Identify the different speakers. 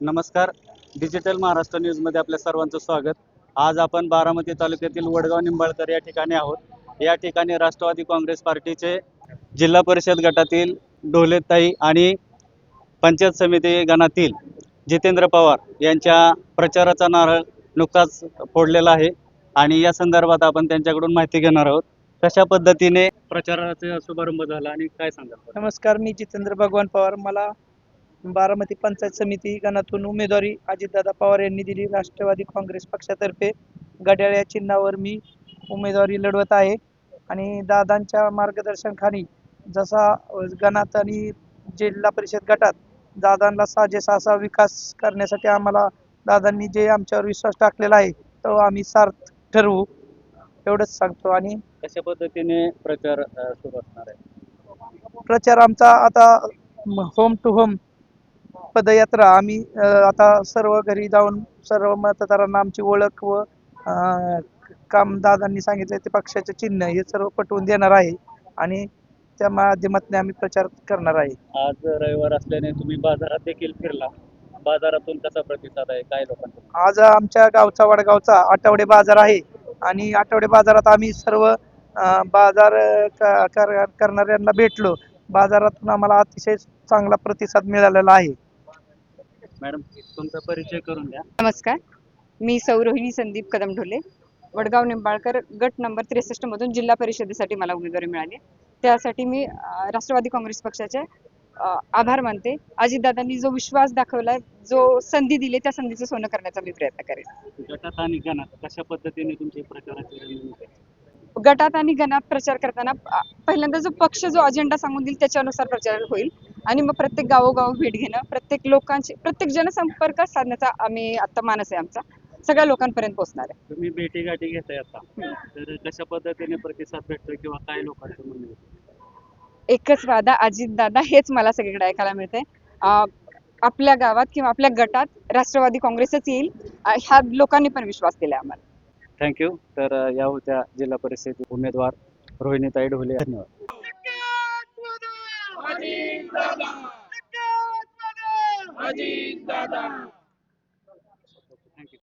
Speaker 1: नमस्कार. डिजिटल महाराष्ट्र न्यूजमध्ये आपल्या सर्वांचं स्वागत. आज आपण बारामती तालुक्यातील वडगाव निंबाळकर या ठिकाणी आहोत. या ठिकाणी राष्ट्रवादी काँग्रेस पार्टीचे जिल्हा परिषद गटातील ढोलेताई आणि पंचायत समिती गणातील जितेंद्र पवार यांच्या प्रचाराचा नारळ नुकताच फोडलेला आहे. आणि या संदर्भात आपण त्यांच्याकडून माहिती घेणार आहोत. कशा पद्धतीने प्रचाराचा शुभारंभ झाला आणि काय सांगाल?
Speaker 2: नमस्कार मी जितेंद्र भगवान पवार. मला बारामती पंचायत समिती गणातून उमेदवारी अजितदादा पवार यांनी दिली. राष्ट्रवादी काँग्रेस पक्षातर्फे घड्याळ या चिन्हावर मी उमेदवारी लढवत आहे. आणि दादांच्या मार्गदर्शनाखाली जसा गणात आणि जिल्हा परिषद गटात दादांना साजेसा असा विकास करण्यासाठी आम्हाला दादांनी जे आमच्यावर विश्वास टाकलेला आहे तो आम्ही सार्थ ठरवू एवढंच सांगतो. आणि
Speaker 1: कशा पद्धतीने प्रचार सुरू असणार आहे?
Speaker 2: प्रचार आमचा आता होम टू होम पदयात्रा. आम्ही आता सर्व घरी जाऊन सर्व मतदारांना आमची ओळख व काम दादांनी सांगितलं ते पक्षाचे चिन्ह हे सर्व पटवून देणार आहे आणि त्या माध्यमातून आम्ही प्रचार करणार आहे.
Speaker 1: आज रविवार असल्याने तुम्ही बाजारात देखील फिरला. बाजारातून कसा प्रतिसाद आहे? काय लोकांचा?
Speaker 2: आज आमच्या गावचा वडगावचा आठवडे बाजार आहे आणि आठवडे बाजारात आम्ही सर्व बाजार करणाऱ्यांना भेटलो. बाजारातून आम्हाला अतिशय चांगला प्रतिसाद मिळालेला आहे.
Speaker 1: मॅडम तुमचा परिचय करून द्या.
Speaker 3: नमस्कार. मी सौरोहिणी संदीप कदम ढोले वडगाव निंबाळकर गट नंबर त्रेसष्ट मधून जिल्हा परिषदेसाठी मला उमेदवारी मिळाली. त्यासाठी मी राष्ट्रवादी काँग्रेस पक्षाचे आभार मानते. अजितदादांनी जो विश्वास दाखवलाय जो संधी दिली त्या संधीचं सोनं करण्याचा मी प्रयत्न करेन.
Speaker 1: गटात आणि गणात कशा पद्धतीने तुमची प्रचाराची?
Speaker 3: गटात आणि गणात प्रचार करताना पहिल्यांदा जो पक्ष जो अजेंडा सांगून देईल त्याच्यानुसार प्रचार होईल. आणि मग प्रत्येक गावोगाव भेट घेणं प्रत्येक लोकांची प्रत्येक जनसंपर्क साधण्याचा आम्ही आता मानस आहे आमचा. सगळ्या लोकांपर्यंत पोहोचणार आहे.
Speaker 1: तुम्ही भेटी गाठी घेताय आता. तर कशा पद्धतीने प्रतिसाद भेटतोय किंवा काय लोकांचं म्हणणं आहे?
Speaker 3: एकच वादा अजित दादा हेच मला सगळीकडे ऐकायला मिळतंय. अं, आपल्या गावात किंवा आपल्या गटात राष्ट्रवादी काँग्रेसच येईल. अं, ह्या लोकांनी पण विश्वास दिलाय आम्हाला.
Speaker 1: थँक्यू तर अ, या होत्या जिल्हा परिषद उमेदवार रोहिणीताई ढोले. धन्यवाद.
Speaker 4: Thank you.